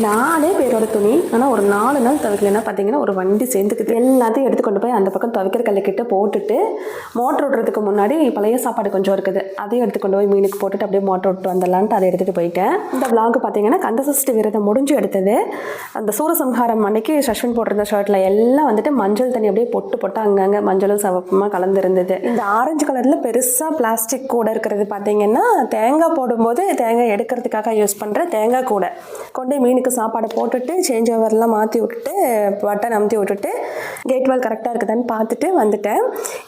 நாலு பேரோட துணி. ஆனால் ஒரு நாலு நாள் துவைக்கலன்னா பார்த்தீங்கன்னா ஒரு வண்டி சேர்ந்துக்குது. எல்லாத்தையும் எடுத்து கொண்டு போய் அந்த பக்கம் துவைக்கிற கல்லுக்கிட்ட போட்டுட்டு மோட்டர் விட்றதுக்கு முன்னாடி பழைய சாப்பாடு கொஞ்சம் இருக்குது. அதையும் எடுத்து கொண்டு போய் மீனுக்கு போட்டுட்டு அப்படியே மோட்டர் விட்டு வந்துடலான்ட்டு அதை எடுத்துகிட்டு போயிட்டேன். இந்த vlog பார்த்தீங்கன்னா கந்தசஷ்டி விரதம் முடிஞ்சு எடுத்தது. அந்த சூரசம்ஹாரம் அன்னைக்கு சஷ்வின் போட்டிருந்த ஷர்ட்டில் எல்லாம் வந்துட்டு மஞ்சள் தண்ணி அப்படியே பொட்டு பொட்டு அங்கங்கே மஞ்சளும் சவப்புமா கலந்துருந்தது. இந்த ஆரஞ்சு கலரில் பெருசாக பிளாஸ்டிக் கூட இருக்கிறது பார்த்தீங்கன்னா தேங்காய் போடும்போது தேங்காய் எடுக்கிறதுக்காக யூஸ் பண்ணுற தேங்காய் கூடை. கொண்டு மீன் மீனுக்கு சாப்பாடை போட்டுட்டு சேஞ்ச் ஓவர்லாம் மாற்றி விட்டுட்டு பட்டன் அமுத்தி விட்டுட்டு கேட் வால் கரெக்டாக இருக்குதான்னு பார்த்துட்டு வந்துட்டேன்.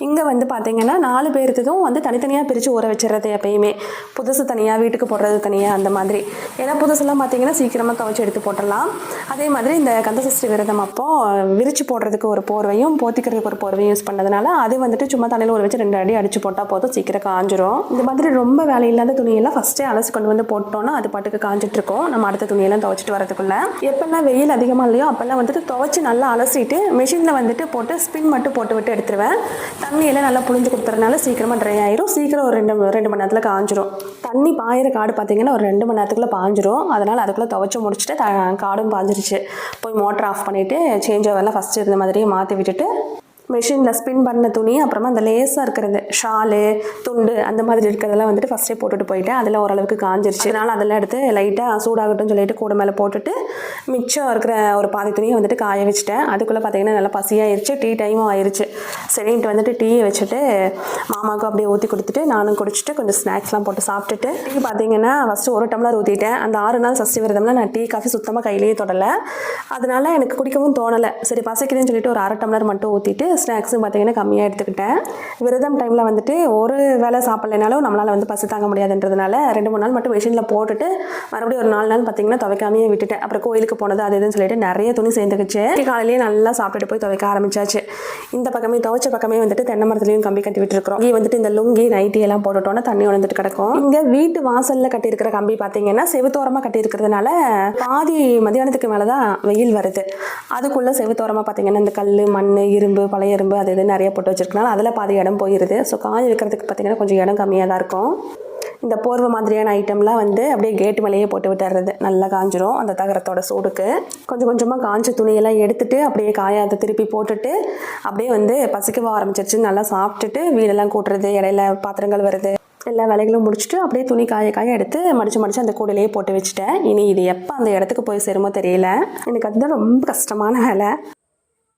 இங்கே வந்து பார்த்தீங்கன்னா நாலு பேர்த்துக்கும் வந்து தனித்தனியாக பிரித்து ஊற வச்சிடறது எப்பயுமே. புதுசு தனியாக வீட்டுக்கு போடுறது தனியாக அந்த மாதிரி. ஏன்னா புதுசுலாம் பார்த்தீங்கன்னா சீக்கிரமாக துவைச்சி எடுத்து போட்டுடலாம். அதே மாதிரி இந்த கந்தசஷ்டி விரதம் அப்போது விரித்து போடுறதுக்கு ஒரு போர்வையும் போத்திக்கிறதுக்கு ஒரு போர்வையும் யூஸ் பண்ணதுனால அது வந்துட்டு சும்மா தலையில் ஊற வச்சு ரெண்டு அடி அடிச்சு போட்டால் போதும் சீக்கிரம் காஞ்சிரும். இந்த மாதிரி ரொம்ப வேலை இல்லாத துணியெல்லாம் ஃபஸ்ட்டே அலசி கொண்டு வந்து போட்டோம்னா அது பாட்டுக்கு காஞ்சிட்ருக்கோம் நம்ம அடுத்த துணியெல்லாம் துவைச்சிட்டு வரதுக்குள்ள எப்பெல்லாம் வெயில் அதிகமாக இல்லையோ அப்பெல்லாம் வந்துட்டு துவைச்சி நல்லா அலசிட்டு மிஷினில் வந்துட்டு போட்டு ஸ்பின் மட்டும் போட்டு விட்டு எடுத்துருவேன். தண்ணியில் நல்லா புழிஞ்சு கொடுத்துறதுனால சீக்கிரமாக ட்ரை ஆயிரும். சீக்கிரம் ஒரு ரெண்டு ரெண்டு மணி நேரத்தில் காஞ்சிரும். தண்ணி பாயிற காடு பார்த்தீங்கன்னா ஒரு ரெண்டு மணி நேரத்துக்குள்ள பாஞ்சிரும். அதனால் அதுக்குள்ளே துவைச்சி முடிச்சுட்டு த காடும் பாஞ்சிருச்சு. போய் மோட்டர் ஆஃப் பண்ணிவிட்டு சேஞ்ச் ஓவர்லாம் ஃபஸ்ட்டு இருந்த மாதிரியே மாற்றி விட்டுட்டு மிஷினில் ஸ்பின் பண்ண துணி அப்புறமா அந்த லேஸாக இருக்கிறது ஷாலு துண்டு அந்த மாதிரி இருக்கிறதெல்லாம் வந்துட்டு ஃபஸ்ட்டே போட்டுட்டு போயிட்டேன். அதில் ஓரளவுக்கு காஞ்சிருச்சு. அதனால் அதெல்லாம் எடுத்து லைட்டாக சூடாகட்டும் சொல்லிட்டு கூட மேலே போட்டுட்டு மிச்சம் இருக்கிற ஒரு பாதி துணியை வந்துட்டு காய வச்சுட்டேன். அதுக்குள்ளே பார்த்தீங்கன்னா நல்லா பசியாயிருச்சு டீ டைமும் ஆயிடுச்சு சரின்ட்டு வந்துட்டு டீயை வச்சுட்டு மாமாவுக்கும் அப்படியே ஊற்றி கொடுத்துட்டு நானும் குடிச்சிட்டு கொஞ்சம் ஸ்நாக்ஸ்லாம் போட்டு சாப்பிட்டுட்டு டீ பார்த்தீங்கன்னா ஃபஸ்ட்டு ஒரு டம்ளர் ஊற்றிட்டேன் அந்த ஆறு நாள் சசி விரதம்னா நான் டீ காஃபி சுத்தமாக கையிலேயே தொடலை. அதனால் எனக்கு குடிக்கவும் தோணலை. சரி பசிக்குதுன்னு சொல்லிட்டு ஒரு அரை டம்ளர் மட்டும் ஊற்றிட்டு ஸ்நாக்ஸும் பார்த்தீங்கன்னா கம்மியாக எடுத்துக்கிட்டேன். விரதம் டைமில் வந்துட்டு ஒரு வேளை சாப்பிட்லனாலும் நம்மளால் வந்து பசி தாங்க முடியாதுன்றதுனால ரெண்டு மூணு நாள் மட்டும் மிஷினில் போட்டுட்டு மறுபடியும் ஒரு நாலு நாள் பார்த்தீங்கன்னா துவைக்காமையே விட்டுட்டேன். அப்புறம் கோயிலுக்கு போனது அது இதுன்னு சொல்லிட்டு நிறைய துணி சேர்ந்துக்கிச்சு. காலையிலேயே நல்லா சாப்பிட்டுட்டு போய் துவைக்க ஆரம்பிச்சாச்சு. இந்த பக்கமே துவைச்ச பக்கமே வந்துட்டு தென்னை மரத்துலையும் கம்பி கட்டி விட்டுருக்கோம் இங்கே வந்துட்டு இந்த லுங்கி நைட்டி எல்லாம் போட்டுட்டோன்னா தண்ணி உணர்ந்துட்டு கிடக்கும். இங்கே வீட்டு வாசலில் கட்டியிருக்கிற கம்பி பார்த்தீங்கன்னா செவுத்தோரமாக கட்டியிருக்கிறதுனால பாதி மதியானத்துக்கு மேலே தான் வெயில் வருது. அதுக்குள்ளே செவுத்தோரமாக பார்த்தீங்கன்னா இந்த கல் மண் இரும்பு பழைய எறும்பு அது இது நிறைய போட்டு வச்சிருக்கனால அதில் பாதி இடம் போயிடுது ஸோ காய வைக்கிறதுக்கு பார்த்தீங்கன்னா கொஞ்சம் இடம் கம்மியாக தான் இருக்கும். இந்த போர்வை மாதிரியான ஐட்டம்லாம் வந்து அப்படியே கேட்டு மேலேயே போட்டு விட்டுறது நல்லா காஞ்சிரும் அந்த தகரத்தோட சூடுக்கு. கொஞ்சம் கொஞ்சமாக காஞ்ச துணியெல்லாம் எடுத்துட்டு அப்படியே காயாத திருப்பி போட்டுட்டு அப்படியே வந்து பசிக்கவ ஆரம்பிச்சிருச்சு. நல்லா சாப்பிட்டுட்டு வீடெல்லாம் கூட்டுறது இடையில பாத்திரங்கள் வருது எல்லா வேலைகளும் முடிச்சுட்டு அப்படியே துணி காய காய எடுத்து மடிச்சு மடிச்சு அந்த கூடையிலேயே போட்டு வச்சுட்டேன். இனி இது எப்போ அந்த இடத்துக்கு போய் சேருமோ தெரியல. எனக்கு அதுதான் ரொம்ப கஷ்டமான வேலை.